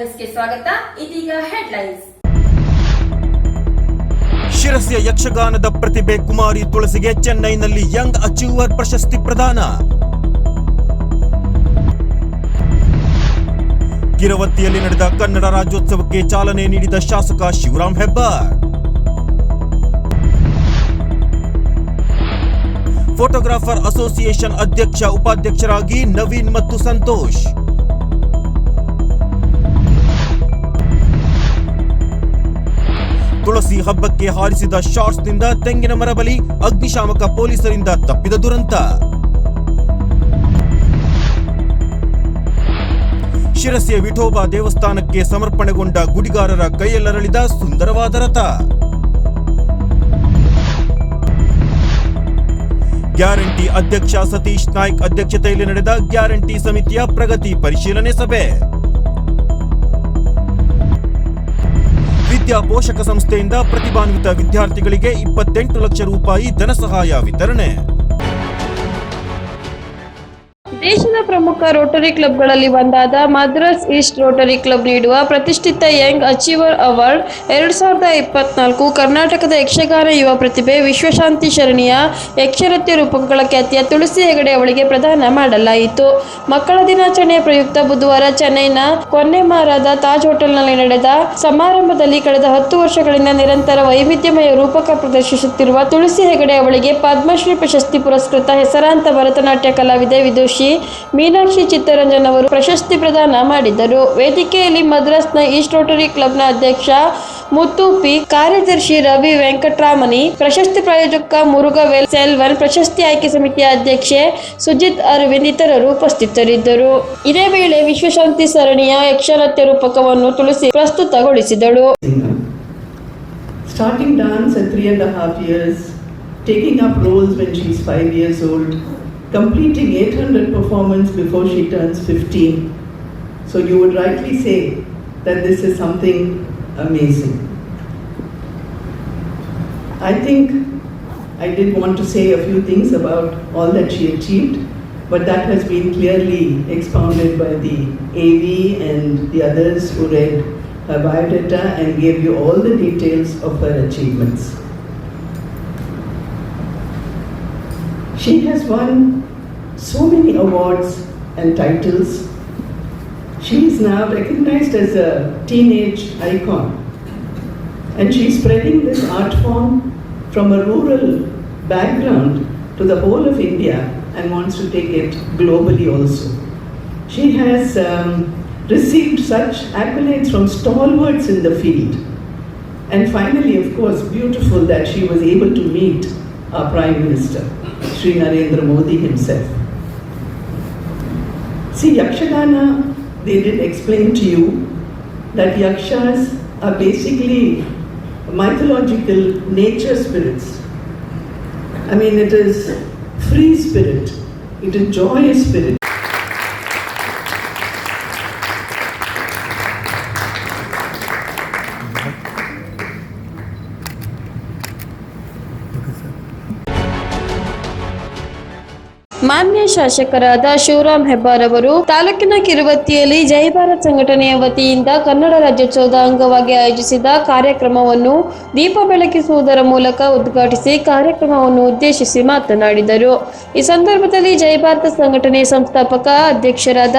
ನ್ಯೂಸ್ಗೆ ಸ್ವಾಗತ. ಇದೀಗ ಹೆಡ್ಲೈನ್ಸ್. ಶಿರಸಿಯ ಯಕ್ಷಗಾನದ ಪ್ರತಿಭೆ ಕುಮಾರಿ ತುಳಸಿಗೆ ಚೆನ್ನೈನಲ್ಲಿ ಯಂಗ್ ಅಚೀವರ್ ಪ್ರಶಸ್ತಿ ಪ್ರದಾನ. ಕಿರವತ್ತಿಯಲ್ಲಿ ನಡೆದ ಕನ್ನಡ ರಾಜ್ಯೋತ್ಸವಕ್ಕೆ ಚಾಲನೆ ನೀಡಿದ ಶಾಸಕ ಶಿವರಾಮ್ ಹೆಬ್ಬಾರ್. ಫೋಟೋಗ್ರಾಫರ್ ಅಸೋಸಿಯೇಷನ್ ಅಧ್ಯಕ್ಷ, ಉಪಾಧ್ಯಕ್ಷರಾಗಿ ನವೀನ್ ಮತ್ತು ಸಂತೋಷ್. ತುಳಸಿ ಹಬ್ಬಕ್ಕೆ ಹಾರಿಸಿದ ಶಾರ್ಟ್ಸ್ನಿಂದ ತೆಂಗಿನ ಮರ ಬಲಿ ಅಗ್ನಿಶಾಮಕ ಪೊಲೀಸರಿಂದ ತಪ್ಪಿದ ದುರಂತ. ಶಿರಸಿಯ ವಿಠೋಬಾ ದೇವಸ್ಥಾನಕ್ಕೆ ಸಮರ್ಪಣೆಗೊಂಡ ಗುಡಿಗಾರರ ಕೈಯಲ್ಲರಳಿದ ಸುಂದರವಾದ ರಥ. ಗ್ಯಾರಂಟಿ ಅಧ್ಯಕ್ಷ ಸತೀಶ್ ನಾಯ್ಕ್ ಅಧ್ಯಕ್ಷತೆಯಲ್ಲಿ ನಡೆದ ಗ್ಯಾರಂಟಿ ಸಮಿತಿಯ ಪ್ರಗತಿ ಪರಿಶೀಲನೆ ಸಭೆ. ವಿದ್ಯಾ ಪೋಷಕ ಸಂಸ್ಥೆಯಿಂದ ಪ್ರತಿಭಾನ್ವಿತ ವಿದ್ಯಾರ್ಥಿಗಳಿಗೆ ಇಪ್ಪತ್ತೆಂಟು ಲಕ್ಷ ರೂಪಾಯಿ ಧನಸಹಾಯ ವಿತರಣೆ. ದೇಶದ ಪ್ರಮುಖ ರೋಟರಿ ಕ್ಲಬ್ಗಳಲ್ಲಿ ಒಂದಾದ ಮದ್ರಾಸ್ ಈಸ್ಟ್ ರೋಟರಿ ಕ್ಲಬ್ ನೀಡುವ ಪ್ರತಿಷ್ಠಿತ ಯಂಗ್ ಅಚೀವರ್ ಅವಾರ್ಡ್ ಎರಡು ಸಾವಿರದ ಇಪ್ಪತ್ನಾಲ್ಕು ಕರ್ನಾಟಕದ ಯಕ್ಷಗಾನ ಯುವ ಪ್ರತಿಭೆ ವಿಶ್ವಶಾಂತಿ ಶರಣಿಯ ಯಕ್ಷರತ್ಯ ರೂಪಕಗಳ ಖ್ಯಾತಿಯ ತುಳಸಿ ಹೆಗಡೆ ಅವಳಿಗೆ ಪ್ರದಾನ ಮಾಡಲಾಯಿತು. ಮಕ್ಕಳ ದಿನಾಚರಣೆಯ ಪ್ರಯುಕ್ತ ಬುಧವಾರ ಚೆನ್ನೈನ ಕೊನ್ನೆಮಾರಾದ ತಾಜ್ ಹೋಟೆಲ್ನಲ್ಲಿ ನಡೆದ ಸಮಾರಂಭದಲ್ಲಿ ಕಳೆದ ಹತ್ತು ವರ್ಷಗಳಿಂದ ನಿರಂತರ ವೈವಿಧ್ಯಮಯ ರೂಪಕ ಪ್ರದರ್ಶಿಸುತ್ತಿರುವ ತುಳಸಿ ಹೆಗಡೆ ಅವಳಿಗೆ ಪದ್ಮಶ್ರೀ ಪ್ರಶಸ್ತಿ ಪುರಸ್ಕೃತ ಹೆಸರಾಂತ ಭರತನಾಟ್ಯ ಕಲಾವಿದೆ ವಿದುಷಿ. ಮೀನಾಕ್ಷಿ ಚಿತ್ತರಂಜನ್ ಅವರು ಪ್ರಶಸ್ತಿ ಪ್ರದಾನ ಮಾಡಿದರು ವೇದಿಕೆಯಲ್ಲಿ ಮದ್ರಾಸ್ನ ಈಸ್ಟ್ ರೋಟರಿ ಕ್ಲಬ್ನ ಅಧ್ಯಕ್ಷ ಮುತ್ತು ಪಿ ಕಾರ್ಯದರ್ಶಿ ರವಿ ವೆಂಕಟರಾಮನಿ ಪ್ರಶಸ್ತಿ ಪ್ರಾಯೋಜಕ ಮುರುಘವೇಲ್ ಸೆಲ್ವನ್ ಪ್ರಶಸ್ತಿ ಆಯ್ಕೆ ಸಮಿತಿಯ ಅಧ್ಯಕ್ಷೆ ಸುಜಿತ್ ಅರವಿಂದ್ ಇತರರು ಉಪಸ್ಥಿತರಿದ್ದರು ಇದೇ ವೇಳೆ ವಿಶ್ವಶಾಂತಿ ಸರಣಿಯ ಯಕ್ಷರತ್ಯ ರೂಪಕವನ್ನು ತುಳಸಿ ಪ್ರಸ್ತುತಗೊಳಿಸಿದಳು. Starting dance at three and a half years, taking up roles when she's five years old, completing 800 performance before she turns 15. So you would rightly say that this is something amazing. I think I did want to say a few things about all that she achieved, but that has been clearly expounded by the AV and the others who read her biodata and gave you all the details of her achievements. She has won so many awards and titles. She is now recognized as a teenage icon. And she is spreading this art form from a rural background to the whole of India and wants to take it globally also. She has um, received such accolades from stalwarts in the field. And finally, of course, beautiful that she was able to meet our Prime Minister, Sri Narendra Modi himself. See, Yakshagana, they did explain to you that Yakshas are basically mythological nature spirits. I mean, it is free spirit, it is joyous spirit. ಮಾನ್ಯ ಶಾಸಕರಾದ ಶಿವರಾಮ್ ಹೆಬ್ಬಾರ್ ಅವರು ತಾಲೂಕಿನ ಕಿರುವತ್ತಿಯಲ್ಲಿ ಜೈ ಭಾರತ್ ಸಂಘಟನೆಯ ವತಿಯಿಂದ ಕನ್ನಡ ರಾಜ್ಯೋತ್ಸವದ ಅಂಗವಾಗಿ ಆಯೋಜಿಸಿದ ಕಾರ್ಯಕ್ರಮವನ್ನು ದೀಪ ಬೆಳಗಿಸುವುದರ ಮೂಲಕ ಉದ್ಘಾಟಿಸಿ ಕಾರ್ಯಕ್ರಮವನ್ನು ಉದ್ದೇಶಿಸಿ ಮಾತನಾಡಿದರು. ಈ ಸಂದರ್ಭದಲ್ಲಿ ಜೈ ಭಾರತ ಸಂಘಟನೆ ಸಂಸ್ಥಾಪಕ ಅಧ್ಯಕ್ಷರಾದ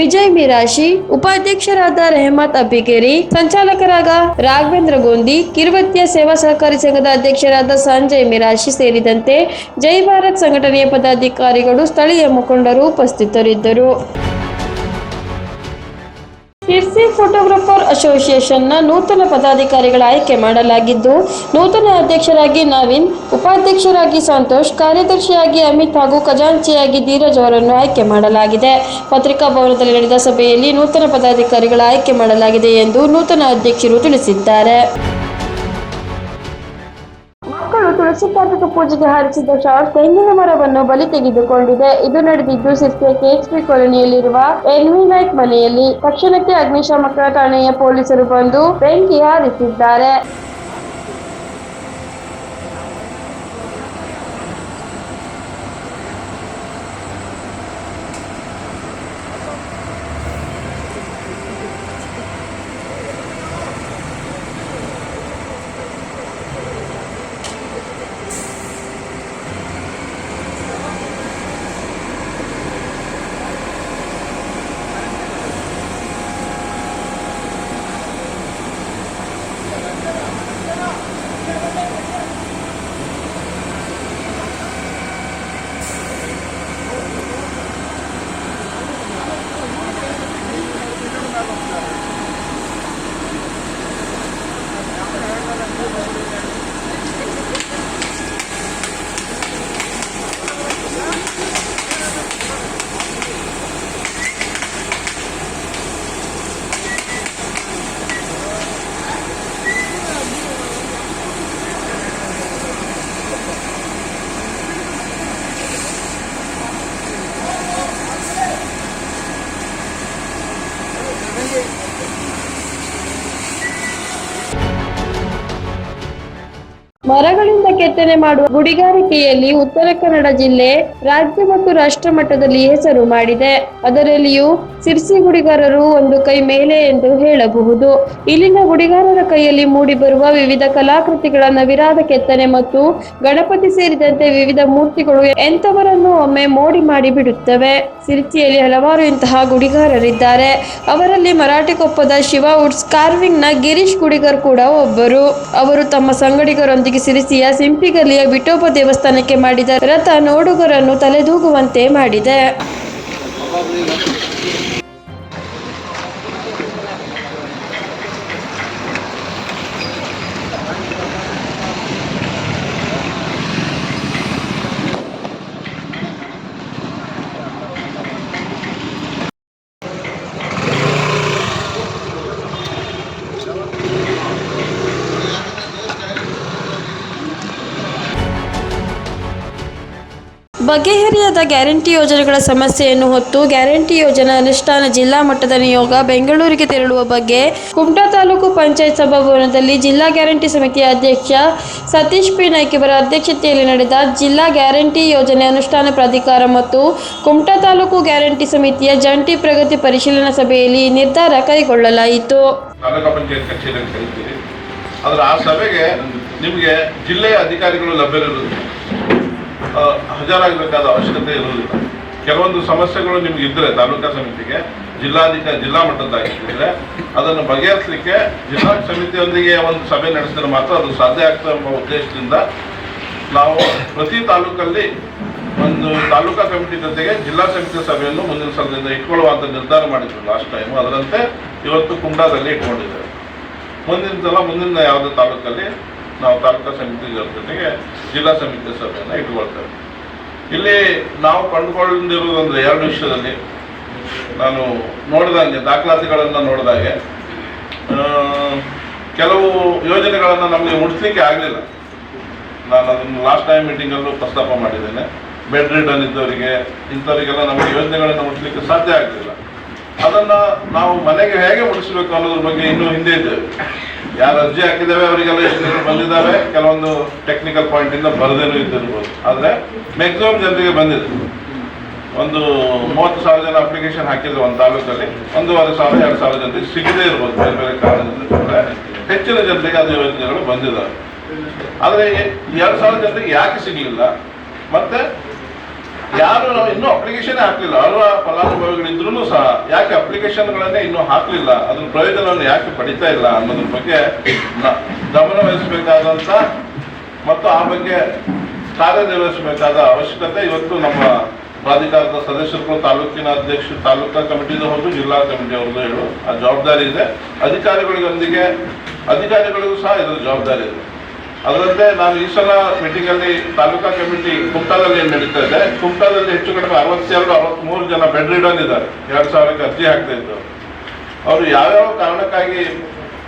ವಿಜಯ್ ಮಿರಾಶಿ, ಉಪಾಧ್ಯಕ್ಷರಾದ ರೆಹಮತ್ ಅಬ್ಬಿಗೇರಿ, ಸಂಚಾಲಕರಾದ ರಾಘವೇಂದ್ರ ಗೋಂದಿ, ಕಿರುವತ್ತಿಯ ಸೇವಾ ಸಹಕಾರಿ ಸಂಘದ ಅಧ್ಯಕ್ಷರಾದ ಸಂಜಯ್ ಮಿರಾಶಿ ಸೇರಿದಂತೆ ಜೈ ಭಾರತ್ ಸಂಘಟನೆಯ ಪದಾಧಿಕಾರಿಗಳು ಸ್ಥಳೀಯ ಮುಖಂಡರು ಉಪಸ್ಥಿತರಿದ್ದರು. ಇರ್ಸಿ ಫೋಟೋಗ್ರಾಫರ್ ಅಸೋಸಿಯೇಷನ್ನ ನೂತನ ಪದಾಧಿಕಾರಿಗಳ ಆಯ್ಕೆ ಮಾಡಲಾಗಿದ್ದು, ನೂತನ ಅಧ್ಯಕ್ಷರಾಗಿ ನವೀನ್, ಉಪಾಧ್ಯಕ್ಷರಾಗಿ ಸಂತೋಷ್, ಕಾರ್ಯದರ್ಶಿಯಾಗಿ ಅಮಿತ್ ಹಾಗೂ ಖಜಾಂಚಿಯಾಗಿ ಧೀರಜ್ ಅವರನ್ನು ಆಯ್ಕೆ ಮಾಡಲಾಗಿದೆ. ಪತ್ರಿಕಾ ಭವನದಲ್ಲಿ ನಡೆದ ಸಭೆಯಲ್ಲಿ ನೂತನ ಪದಾಧಿಕಾರಿಗಳ ಆಯ್ಕೆ ಮಾಡಲಾಗಿದೆ ಎಂದು ನೂತನ ಅಧ್ಯಕ್ಷರು ತಿಳಿಸಿದ್ದಾರೆ. ಪಾಠಕ ಪೂಜೆಗೆ ಹಾರಿಸಿದ್ದ ಶಾರ್ಟ್ ತೆಂಗಿನ ಮರವನ್ನು ಬಲಿ ತೆಗೆದುಕೊಂಡಿದೆ. ಇದು ನಡೆದಿದ್ದು ಸಿರ್ಸಿಯ ಕೆಎಚ್ಪಿ ಕಾಲೋನಿಯಲ್ಲಿರುವ ಎನ್ವಿ ನಾಯ್ಕ್ ಮನೆಯಲ್ಲಿ. ತಕ್ಷಣಕ್ಕೆ ಅಗ್ನಿಶಾಮಕ ಠಾಣೆಯ ಪೊಲೀಸರು ಬಂದು ಬೆಂಕಿ ಹಾರಿಸಿದ್ದಾರೆ. ಮರಗಳಿಂದ ಕೆತ್ತನೆ ಮಾಡುವ ಗುಡಿಗಾರಿಕೆಯಲ್ಲಿ ಉತ್ತರ ಕನ್ನಡ ಜಿಲ್ಲೆ ರಾಜ್ಯ ಮತ್ತು ರಾಷ್ಟ್ರ ಮಟ್ಟದಲ್ಲಿ ಹೆಸರು ಮಾಡಿದೆ. ಅದರಲ್ಲಿಯೂ ಸಿರ್ಸಿ ಗುಡಿಗಾರರು ಒಂದು ಕೈ ಮೇಲೆ ಎಂದು ಹೇಳಬಹುದು. ಇಲ್ಲಿನ ಗುಡಿಗಾರರ ಕೈಯಲ್ಲಿ ಮೂಡಿಬರುವ ವಿವಿಧ ಕಲಾಕೃತಿಗಳ ನವಿರಾದ ಕೆತ್ತನೆ ಮತ್ತು ಗಣಪತಿ ಸೇರಿದಂತೆ ವಿವಿಧ ಮೂರ್ತಿಗಳು ಎಂಥವರನ್ನು ಒಮ್ಮೆ ಮೋಡಿ ಮಾಡಿ ಬಿಡುತ್ತವೆ. ಸಿರ್ಸಿಯಲ್ಲಿ ಹಲವಾರು ಇಂತಹ ಗುಡಿಗಾರರಿದ್ದಾರೆ. ಅವರಲ್ಲಿ ಮರಾಠಿಕೊಪ್ಪದ ಶಿವ ಉಡ್ಸ್ ಕಾರ್ವಿಂಗ್ನ ಗಿರೀಶ್ ಗುಡಿಗರ್ ಕೂಡ ಒಬ್ಬರು. ಅವರು ತಮ್ಮ ಸಂಗಡಿಗರೊಂದಿಗೆ ಸಿರಿಸಿಯ ಸಿಂಪಿಗಲಿಯ ವಿಠೋಬ ದೇವಸ್ಥಾನಕ್ಕೆ ಮಾಡಿದ ರಥ ನೋಡುಗರನ್ನು ತಲೆದೂಗುವಂತೆ ಮಾಡಿದೆ. ಬಗೆಹರಿಯದ ಗ್ಯಾರಂಟಿ ಯೋಜನೆಗಳ ಸಮಸ್ಯೆಯನ್ನು ಹೊತ್ತು ಗ್ಯಾರಂಟಿ ಯೋಜನಾ ಅನುಷ್ಠಾನ ಜಿಲ್ಲಾ ಮಟ್ಟದ ನಿಯೋಗ ಬೆಂಗಳೂರಿಗೆ ತೆರಳುವ ಬಗ್ಗೆ ಕುಮಟಾ ತಾಲೂಕು ಪಂಚಾಯತ್ ಸಭಾಭವನದಲ್ಲಿ ಜಿಲ್ಲಾ ಗ್ಯಾರಂಟಿ ಸಮಿತಿಯ ಅಧ್ಯಕ್ಷ ಸತೀಶ್ ಪಿ. ನಾಯ್ಕಿವರ ಅಧ್ಯಕ್ಷತೆಯಲ್ಲಿ ನಡೆದ ಜಿಲ್ಲಾ ಗ್ಯಾರಂಟಿ ಯೋಜನೆ ಅನುಷ್ಠಾನ ಪ್ರಾಧಿಕಾರ ಮತ್ತು ಕುಮಟಾ ತಾಲೂಕು ಗ್ಯಾರಂಟಿ ಸಮಿತಿಯ ಜಂಟಿ ಪ್ರಗತಿ ಪರಿಶೀಲನಾ ಸಭೆಯಲ್ಲಿ ನಿರ್ಧಾರ ಕೈಗೊಳ್ಳಲಾಯಿತು. ಆ ಸಭೆಗೆ ನಿಮಗೆ ಜಿಲ್ಲೆಯ ಅಧಿಕಾರಿಗಳು ಲಭ್ಯರಿರುವುದಿಲ್ಲ ಆ, ಹಾಜರಾಗಬೇಕಾದ ಅವಶ್ಯಕತೆ ಇರುವುದಿಲ್ಲ. ಕೆಲವೊಂದು ಸಮಸ್ಯೆಗಳು ನಿಮ್ಗೆ ಇದ್ದರೆ ತಾಲೂಕಾ ಸಮಿತಿಗೆ ಜಿಲ್ಲಾಧಿಕಾರಿ ಜಿಲ್ಲಾ ಮಟ್ಟದ್ದಾಗಿದ್ದರೆ ಅದನ್ನು ಬಗೆಹರಿಸಲಿಕ್ಕೆ ಜಿಲ್ಲಾ ಸಮಿತಿಯೊಂದಿಗೆ ಒಂದು ಸಭೆ ನಡೆಸಿದ್ರೆ ಮಾತ್ರ ಅದು ಸಾಧ್ಯ ಆಗ್ತದೆ ಎಂಬ ಉದ್ದೇಶದಿಂದ ನಾವು ಪ್ರತಿ ತಾಲೂಕಲ್ಲಿ ಒಂದು ತಾಲೂಕಾ ಕಮಿಟಿ ಜೊತೆಗೆ ಜಿಲ್ಲಾ ಸಮಿತಿ ಸಭೆಯನ್ನು ಮುಂದಿನ ಸಲದಿಂದ ಇಟ್ಕೊಳ್ಳುವಂತ ನಿರ್ಧಾರ ಮಾಡಿದ್ರು ಲಾಸ್ಟ್ ಟೈಮ್ ಅದರಂತೆ ಇವತ್ತು ಕುಂಡಾದಲ್ಲಿ ಇಟ್ಕೊಂಡಿದ್ದೇವೆ ಮುಂದಿನ ಸಲ ಮುಂದಿನ ಯಾವುದೇ ತಾಲೂಕಲ್ಲಿ ನಾವು ತಾಲೂಕಾ ಸಮಿತಿ ಜೊತೆಗೆ ಜಿಲ್ಲಾ ಸಮಿತಿ ಸಭೆಯನ್ನು ಇಟ್ಕೊಳ್ತೇವೆ. ಇಲ್ಲಿ ನಾವು ಕಂಡುಕೊಂಡಿರುವುದಂದ್ರೆ ಎರಡು ವಿಷಯದಲ್ಲಿ ನಾನು ನೋಡಿದಂಗೆ ದಾಖಲಾತಿಗಳನ್ನು ನೋಡಿದಾಗೆ ಕೆಲವು ಯೋಜನೆಗಳನ್ನು ನಮಗೆ ಮುಟ್ಲಿಕ್ಕೆ ಆಗಲಿಲ್ಲ. ನಾನು ಅದನ್ನು ಲಾಸ್ಟ್ ಟೈಮ್ ಮೀಟಿಂಗಲ್ಲೂ ಪ್ರಸ್ತಾಪ ಮಾಡಿದ್ದೇನೆ. ಬೆಡ್ ರಿಡನ್ ಇದ್ದವರಿಗೆ, ಇಂಥವರಿಗೆಲ್ಲ ನಮಗೆ ಯೋಜನೆಗಳನ್ನು ಮುಟ್ಲಿಕ್ಕೆ ಸಾಧ್ಯ ಆಗಲಿಲ್ಲ. ಅದನ್ನ ನಾವು ಮನೆಗೆ ಹೇಗೆ ಮುಟ್ಟಿಸ್ಬೇಕು ಅನ್ನೋದ್ರ ಬಗ್ಗೆ ಇನ್ನೂ ಹಿಂದೆ ಇದ್ದೇವೆ. ಯಾರು ಅರ್ಜಿ ಹಾಕಿದ್ದಾವೆ ಅವರಿಗೆಲ್ಲ ಎಷ್ಟು ಬಂದಿದ್ದಾವೆ ಕೆಲವೊಂದು ಟೆಕ್ನಿಕಲ್ ಪಾಯಿಂಟ್ ಇಂದ ಬರದೇನು ಇದ್ದಿರ್ಬೋದು. ಆದ್ರೆ ಮ್ಯಾಕ್ಸಿಮಮ್ ಜನರಿಗೆ ಬಂದಿದೆ. ಒಂದು ಮೂವತ್ತು ಸಾವಿರ ಜನ ಅಪ್ಲಿಕೇಶನ್ ಹಾಕಿದ್ರು ಒಂದು ತಾಲೂಕಲ್ಲಿ ಒಂದೂವರೆ ಸಾವಿರ, ಎರಡು ಸಾವಿರ ಜನರಿಗೆ ಸಿಗದೇ ಇರ್ಬೋದು, ಬೇರೆ ಬೇರೆ ಕಾರಣದಿಂದ ಹೆಚ್ಚಿನ ಜನರಿಗೆ ಅದು ಯೋಜನೆಗಳು ಬಂದಿದ್ದಾವೆ ಆದರೆ ಎರಡು ಸಾವಿರ ಜನರಿಗೆ ಯಾಕೆ ಸಿಗಲಿಲ್ಲ? ಮತ್ತೆ ಯಾರು ಇನ್ನೂ ಅಪ್ಲಿಕೇಶನ್ ಹಾಕ್ಲಿಲ್ಲ. ಅಲ್ವಾ? ಫಲಾನುಭವಿಗಳಿದ್ರು ಸಹ. ಯಾಕೆ ಅಪ್ಲಿಕೇಶನ್ಗಳನ್ನೇ ಇನ್ನೂ ಹಾಕ್ಲಿಲ್ಲ? ಅದ್ರ ಪ್ರಯೋಜನವನ್ನು ಯಾಕೆ ಪಡಿತಾ ಇಲ್ಲ ಅನ್ನೋದ್ರ ಬಗ್ಗೆ ಗಮನ ವಹಿಸಬೇಕಾದಂತ ಮತ್ತು ಆ ಬಗ್ಗೆ ಕಾರ್ಯನಿರ್ವಹಿಸಬೇಕಾದ ಅವಶ್ಯಕತೆ ಇವತ್ತು ನಮ್ಮ ಪ್ರಾಧಿಕಾರದ ಸದಸ್ಯರು ತಾಲೂಕಿನ ಅಧ್ಯಕ್ಷ ತಾಲೂಕಾ ಕಮಿಟಿದು ಹೌದು, ಜಿಲ್ಲಾ ಕಮಿಟಿ ಅವ್ರದ್ದು ಹೇಳು. ಆ ಜವಾಬ್ದಾರಿ ಇದೆ. ಅಧಿಕಾರಿಗಳಿಗೊಂದಿಗೆ ಅಧಿಕಾರಿಗಳಿಗೂ ಸಹ ಇದರ ಜವಾಬ್ದಾರಿ ಇದೆ. ಅದರಂತೆ ನಾನು ಈ ಸಲ ಮೀಟಿಂಗ್ ಅಲ್ಲಿ ತಾಲೂಕಾ ಕಮಿಟಿ ಕುಮಟಾದಲ್ಲಿ ಏನ್ ನಡೀತಾ ಇದೆ, ಕುಮಟಾದಲ್ಲಿ ಹೆಚ್ಚು ಕಡಿಮೆ ಅರವತ್ತೆರಡು, ಅರವತ್ಮೂರು ಜನ ಬೆಡ್ ರಿಡನ್ ಇದ್ದಾರೆ. ಎರಡು ಸಾವಿರಕ್ಕೆ ಅರ್ಜಿ ಹಾಕ್ತಾ ಇದ್ದು ಅವರು ಯಾವ್ಯಾವ ಕಾರಣಕ್ಕಾಗಿ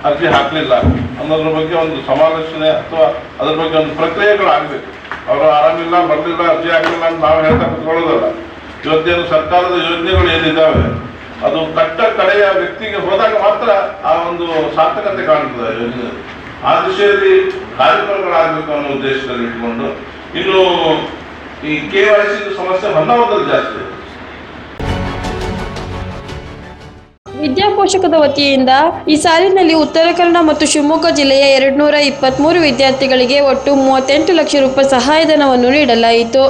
ಅರ್ಜಿ ಹಾಕಲಿಲ್ಲ ಅನ್ನೋದ್ರ ಬಗ್ಗೆ ಒಂದು ಸಮಾಲೋಚನೆ ಅಥವಾ ಅದ್ರ ಬಗ್ಗೆ ಒಂದು ಪ್ರಕ್ರಿಯೆಗಳು ಆಗಬೇಕು. ಅವರು ಆರಾಮಿಲ್ಲ, ಬರಲಿಲ್ಲ, ಅರ್ಜಿ ಹಾಕಲಿಲ್ಲ ಅಂತ ನಾವು ಹೇಳ್ತಾ ಕುತ್ಕೊಳ್ಳೋದಲ್ಲ. ಇವತ್ತೇನು ಸರ್ಕಾರದ ಯೋಜನೆಗಳು ಏನಿದ್ದಾವೆ ಅದು ಕಟ್ಟ ಕಡೆಯ ವ್ಯಕ್ತಿಗೆ ಹೋದಾಗ ಮಾತ್ರ ಆ ಒಂದು ಸಾರ್ಥಕತೆ ಕಾಣ್ತದೆ ಆ ಯೋಜನೆ ಆ ದಿಶೆಯಲ್ಲಿ ಕಾರ್ಯಕ್ರಮಗಳಾಗಬೇಕು ಅನ್ನೋ ಉದ್ದೇಶದಲ್ಲಿ ಇಟ್ಕೊಂಡು, ಇನ್ನು ಈ ಕೆ ವೈ ಸಿ ಸಮಸ್ಯೆ ಹೊನ್ನಾವರದಲ್ಲಿ ಜಾಸ್ತಿ ಇದೆ ವಿದ್ಯಾಪೋಷಕದ ವತಿಯಿಂದ ಈ ಸಾಲಿನಲ್ಲಿ ಉತ್ತರ ಕನ್ನಡ ಮತ್ತು ಶಿವಮೊಗ್ಗ ಜಿಲ್ಲೆಯ ಎರಡ್ನೂರ ಇಪ್ಪತ್ಮೂರು ವಿದ್ಯಾರ್ಥಿಗಳಿಗೆ ಒಟ್ಟು ಮೂವತ್ತೆಂಟು ಲಕ್ಷ ರೂಪಾಯಿ ಸಹಾಯಧನವನ್ನು ನೀಡಲಾಯಿತು.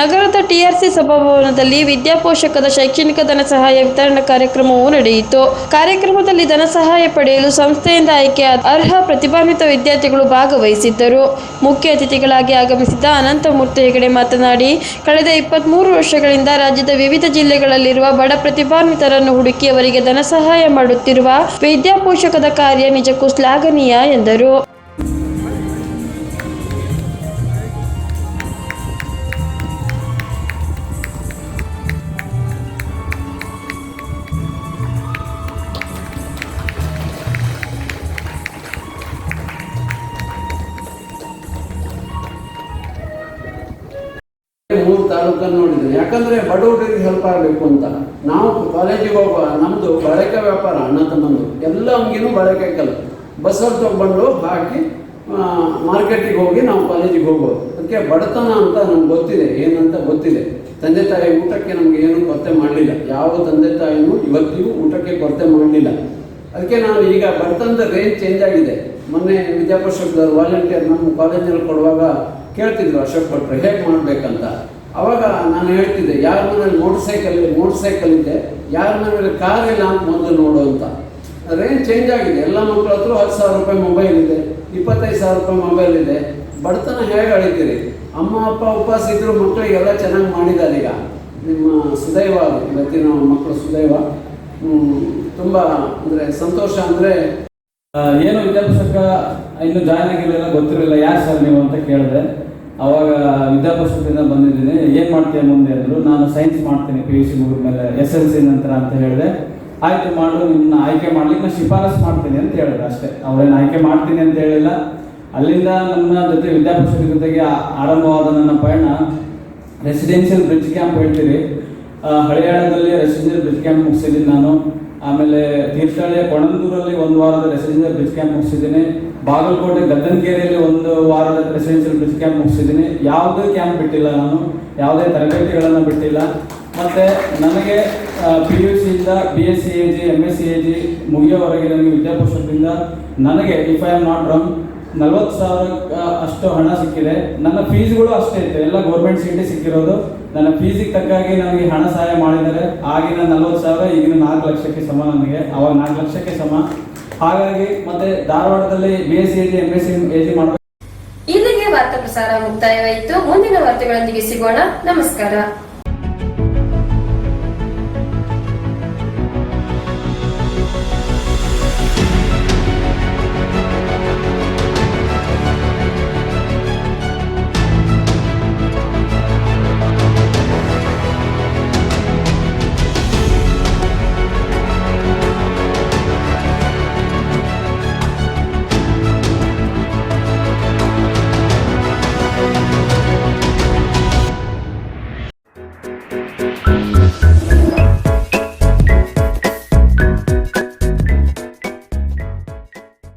ನಗರದ ಟಿಆರ್ಸಿ ಸಭಾಭವನದಲ್ಲಿ ವಿದ್ಯಾಪೋಷಕದ ಶೈಕ್ಷಣಿಕ ಧನ ಸಹಾಯ ವಿತರಣಾ ಕಾರ್ಯಕ್ರಮವು ನಡೆಯಿತು. ಕಾರ್ಯಕ್ರಮದಲ್ಲಿ ಧನ ಸಹಾಯ ಪಡೆಯಲು ಸಂಸ್ಥೆಯಿಂದ ಆಯ್ಕೆಯಾದ ಅರ್ಹ ಪ್ರತಿಭಾನ್ವಿತ ವಿದ್ಯಾರ್ಥಿಗಳು ಭಾಗವಹಿಸಿದ್ದರು. ಮುಖ್ಯ ಅತಿಥಿಗಳಾಗಿ ಆಗಮಿಸಿದ ಅನಂತಮೂರ್ತಿ ಹೆಗಡೆ ಮಾತನಾಡಿ, ಕಳೆದ ಇಪ್ಪತ್ಮೂರು ವರ್ಷಗಳಿಂದ ರಾಜ್ಯದ ವಿವಿಧ ಜಿಲ್ಲೆಗಳಲ್ಲಿರುವ ಬಡ ಪ್ರತಿಭಾನ್ವಿತರನ್ನು ಹುಡುಕಿ ಅವರಿಗೆ ಧನ ಸಹಾಯ ಮಾಡುತ್ತಿರುವ ವಿದ್ಯಾಪೋಷಕದ ಕಾರ್ಯ ನಿಜಕ್ಕೂ ಶ್ಲಾಘನೀಯ ಎಂದರು. ತಾಲೂಕನ್ನು ನೋಡಿದ್ದೇನೆ. ಯಾಕಂದ್ರೆ ಬಡವರಿಗೆ ಹೆಲ್ಪ್ ಆಗಬೇಕು ಅಂತ. ನಾವು ಕಾಲೇಜಿಗೆ ಹೋಗುವ ನಮ್ಮದು ಬಳಕೆ ವ್ಯಾಪಾರ, ಅಣ್ಣ ತಮ್ಮಂದು ಎಲ್ಲ ಅಂಗಿನೂ ಬಳಕೆ ಕಲ ಬಸ್ಸಲ್ಲಿ ತಗೊಂಡು ಹಾಕಿ ಮಾರ್ಕೆಟಿಗೆ ಹೋಗಿ ನಾವು ಕಾಲೇಜಿಗೆ ಹೋಗೋದು ಅದಕ್ಕೆ ಬಡತನ ಅಂತ ನಮ್ಗೆ ಗೊತ್ತಿದೆ. ಏನಂತ ಗೊತ್ತಿದೆ. ತಂದೆ ತಾಯಿ ಊಟಕ್ಕೆ ನಮ್ಗೆ ಏನು ಕೊರತೆ ಮಾಡಲಿಲ್ಲ. ಯಾವ ತಂದೆ ತಾಯಿನೂ ಇವತ್ತಿಗೂ ಊಟಕ್ಕೆ ಕೊರತೆ ಮಾಡಲಿಲ್ಲ. ಅದಕ್ಕೆ ನಾನು ಈಗ ಬಡತನದ ರೇಂಜ್ ಚೇಂಜ್ ಆಗಿದೆ. ಮೊನ್ನೆ ವಿದ್ಯಾಪರಿಷತ್ದವ್ರು ವಾಲಂಟಿಯರ್ ನಮ್ಮ ಕಾಲೇಜಲ್ಲಿ ಕೊಡುವಾಗ ಕೇಳ್ತಿದ್ರು ಅಶೋಕ್ ಭಟ್ರು, ಹೇಗೆ ಮಾಡಬೇಕಂತ. ಅವಾಗ ನಾನು ಹೇಳ್ತಿದ್ದೆ, ಯಾರ ಮನೇಲಿ ಮೋಟರ್ ಸೈಕಲ್ ಮೋಟರ್ ಸೈಕಲ್ ಇದೆ, ಯಾರ ಮನೇಲಿ ಕಾರ್ ಇಲ್ಲ ಅಂತ ಮೊದಲು ನೋಡು ಅಂತ. ರೇಂಜ್ ಚೇಂಜ್ ಆಗಿದೆ. ಎಲ್ಲ ಮಕ್ಕಳ ಹತ್ರ ಹತ್ತು ಸಾವಿರ ರೂಪಾಯಿ ಮೊಬೈಲ್ ಇದೆ, ಇಪ್ಪತ್ತೈದು ಸಾವಿರ ರೂಪಾಯಿ ಮೊಬೈಲ್ ಇದೆ. ಬಡತನ ಹೇಗೆ ಅಳಿತೀರಿ? ಅಮ್ಮ, ಅಪ್ಪ ಉಪವಾಸ ಇದ್ರು ಮಕ್ಕಳಿಗೆಲ್ಲ ಚೆನ್ನಾಗಿ ಮಾಡಿದ್ದಾರೆ ಈಗ. ನಿಮ್ಮ ಸುದೈವ. ಇವತ್ತಿನ ಮಕ್ಕಳು ಸುದೈವ. ತುಂಬ ಅಂದರೆ ಸಂತೋಷ ಅಂದರೆ ಏನು ವಿದ್ಯಾಭ್ಯಾಸಕ್ಕೆ ಇನ್ನು ಜಾಯಿನ್ ಆಗಿರಲಿಲ್ಲ ಗೊತ್ತಿರಲಿಲ್ಲ. ಯಾರು ಸರ್ ನೀವು ಅಂತ ಕೇಳಿದೆ ಅವಾಗ ವಿದ್ಯಾಭ್ಯಾಸದಿಂದ ಬಂದಿದ್ದೀನಿ. ಏನು ಮಾಡ್ತೀಯ ಮುಂದೆ ಅಂದರು, ನಾನು ಸೈನ್ಸ್ ಮಾಡ್ತೀನಿ ಪಿ ಯು ಸಿ ಮುಗಿದ ಮೇಲೆ ಎಸ್ ಎಲ್ ಸಿ ನಂತರ ಅಂತ ಹೇಳಿದೆ. ಆಯಿತು ಮಾಡು ನಿಮ್ಮನ್ನ ಆಯ್ಕೆ ಮಾಡ್ಲಿಕ್ಕೆ ನಾನು ಶಿಫಾರಸ್ ಮಾಡ್ತೀನಿ ಅಂತ ಹೇಳಿದ್ರು ಅಷ್ಟೇ. ಅವ್ರೇನು ಆಯ್ಕೆ ಮಾಡ್ತೀನಿ ಅಂತ ಹೇಳಿಲ್ಲ. ಅಲ್ಲಿಂದ ನನ್ನ ಜೊತೆ ವಿದ್ಯಾಭ್ಯಾಸದ ಜೊತೆಗೆ ಆರಂಭವಾದ ನನ್ನ ಪಯಣ ರೆಸಿಡೆನ್ಷಿಯಲ್ ಬ್ರಿಡ್ಜ್ ಕ್ಯಾಂಪ್ ಹೇಳ್ತೀರಿ. ಹಳಿಯಾಳದಲ್ಲಿ ರೆಸಿಡೆನ್ಷಿಯಲ್ ಬ್ರಿಜ್ ಕ್ಯಾಂಪ್ ಮುಗಿಸಿದ್ದೀನಿ ನಾನು. ಆಮೇಲೆ ತೀರ್ಥಹಳ್ಳಿಯ ಕೊಣಂದೂರಲ್ಲಿ ಒಂದು ವಾರದ ರೆಸಿಡೆನ್ಷಿಯಲ್ ಬ್ರಿಜ್ ಕ್ಯಾಂಪ್ ಮುಗಿಸಿದ್ದೀನಿ. ಬಾಗಲಕೋಟೆ ಗದ್ದನಕೇರಿಯಲ್ಲಿ ಒಂದು ವಾರದ ರೆಸಿಡೆನ್ಷಿಯಲ್ ಬ್ರಿಜ್ ಕ್ಯಾಂಪ್ ಮುಗಿಸಿದ್ದೀನಿ. ಯಾವುದೇ ಕ್ಯಾಂಪ್ ಬಿಟ್ಟಿಲ್ಲ ನಾನು. ಯಾವುದೇ ತರಬೇತಿಗಳನ್ನು ಬಿಟ್ಟಿಲ್ಲ. ಮತ್ತು ನನಗೆ P U ಸಿಯಿಂದ B S C A G M S C A G ಮುಗಿಯೋವರೆಗೆ ನನಗೆ ವಿದ್ಯಾಪೋಷಕರಿಂದ ನನಗೆ if I am not wrong ನಲ್ವತ್ತು ಸಾವಿರ ಅಷ್ಟು ಹಣ ಸಿಕ್ಕಿದೆ. ನನ್ನ ಫೀಸ್ಗಳು ಅಷ್ಟೇ ಇತ್ತು. ಎಲ್ಲ ಗೌರ್ಮೆಂಟ್ ಸೀಟೇ ಸಿಕ್ಕಿರೋದು. ನನ್ನ ಫೀಸಿಗೆ ತಕ್ಕಾಗಿ ನನಗೆ ಹಣ ಸಹಾಯ ಮಾಡಿದ್ದಾರೆ. ಆಗಿನ ನಲ್ವತ್ತು ಸಾವಿರ ಈಗಿನ ನಾಲ್ಕು ಲಕ್ಷಕ್ಕೆ ಸಮ ನನಗೆ ಅವಾಗ ನಾಲ್ಕು ಲಕ್ಷಕ್ಕೆ ಸಮ. ಹಾಗಾಗಿ ಮತ್ತೆ ಧಾರವಾಡದಲ್ಲಿ B S C A S C A G ಮಾಡಬೇಕು ಇಲ್ಲಿಗೆ ವಾರ್ತಾ ಪ್ರಸಾರ ಮುಕ್ತಾಯವಾಯಿತು. ಮುಂದಿನ ವಾರ್ತೆಗಳೊಂದಿಗೆ ಸಿಗೋಣ. ನಮಸ್ಕಾರ.